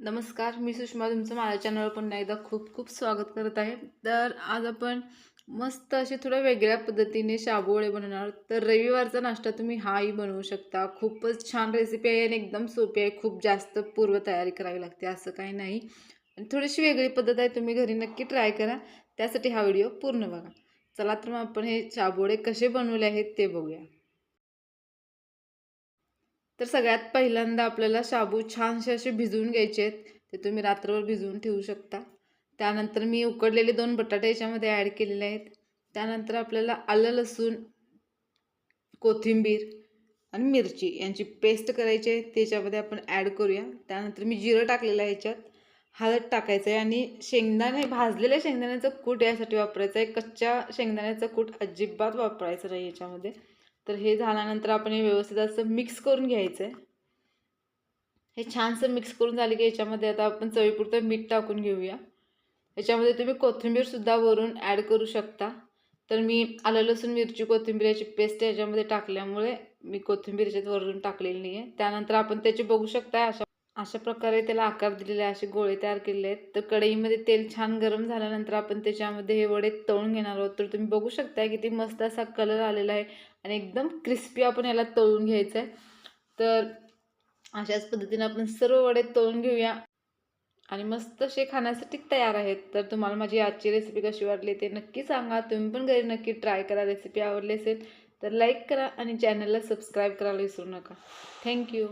नमस्कार मी सुषमा तुमचं माझ्या चॅनलवर पुन्हा एकदा खूप खूप स्वागत करत आहे. तर आज आपण मस्त असे थोड्या वेगळ्या पद्धतीने शाबूवडे बनवणार तर रविवारचा नाश्ता तुम्ही हाही बनवू शकता. खूपच छान रेसिपी आहे आणि एकदम सोपी आहे. खूप जास्त पूर्वतयारी करावी लागते असं काही नाही. आणि थोडीशी वेगळी पद्धत आहे तुम्ही घरी नक्की ट्राय करा. त्यासाठी हा व्हिडिओ पूर्ण बघा. चला तर मग आपण हे शाबूवडे कसे बनवले आहेत ते बघूया. तर सगळ्यात पहिल्यांदा आपल्याला शाबू छानसे असे भिजवून घ्यायचे आहेत. ते तुम्ही रात्रभर भिजवून ठेवू शकता. त्यानंतर मी उकडलेले दोन बटाटे याच्यामध्ये ॲड केलेले आहेत. त्यानंतर आपल्याला आलं लसूण कोथिंबीर आणि मिरची यांची पेस्ट करायची आहे. त्याच्यामध्ये आपण ॲड करूया. त्यानंतर मी जिरं टाकलेलं आहे याच्यात. हळद टाकायचं आहे आणि शेंगदाणे भाजलेल्या शेंगदाण्याचं कूट यासाठी वापरायचं आहे. कच्च्या शेंगदाण्याचं कूट अजिबात वापरायचं नाही याच्यामध्ये. तर हे झाल्यानंतर आपण हे व्यवस्थित असं मिक्स करून घ्यायचं आहे हे छानसं मिक्स करून झाले की याच्यामध्ये आता आपण चवीपुरतं मीठ टाकून घेऊया. याच्यामध्ये तुम्ही कोथिंबीरसुद्धा वरून ॲड करू शकता. तर मी आलं लसूण मिरची कोथिंबीर याची पेस्ट याच्यामध्ये टाकल्यामुळे मी कोथिंबीर याच्यात वरून टाकलेली नाही आहे त्यानंतर आपण त्याची बघू शकता अशा अशा प्रकारे त्याला आकार दिलेले आहे असे गोळे तयार केलेले आहेत. तर कढईमध्ये तेल छान गरम झाल्यानंतर आपण त्याच्यामध्ये हे वडे तळून घेणार आहोत. तर तुम्ही बघू शकता किती मस्त असा कलर आलेला आहे आणि एकदम क्रिस्पी आपण याला तळून घ्यायचं आहे तर अशाच पद्धतीने आपण सर्व वडे तळून घेऊया. आणि मस्त असे खाण्यासाठी तयार आहेत. तर तुम्हाला माझी आजची रेसिपी कशी वाटली ते नक्की सांगा. तुम्ही पण घरी नक्की ट्राय करा. रेसिपी आवडली असेल तर लाईक करा आणि चॅनलला सबस्क्राईब करायला विसरू नका. थँक्यू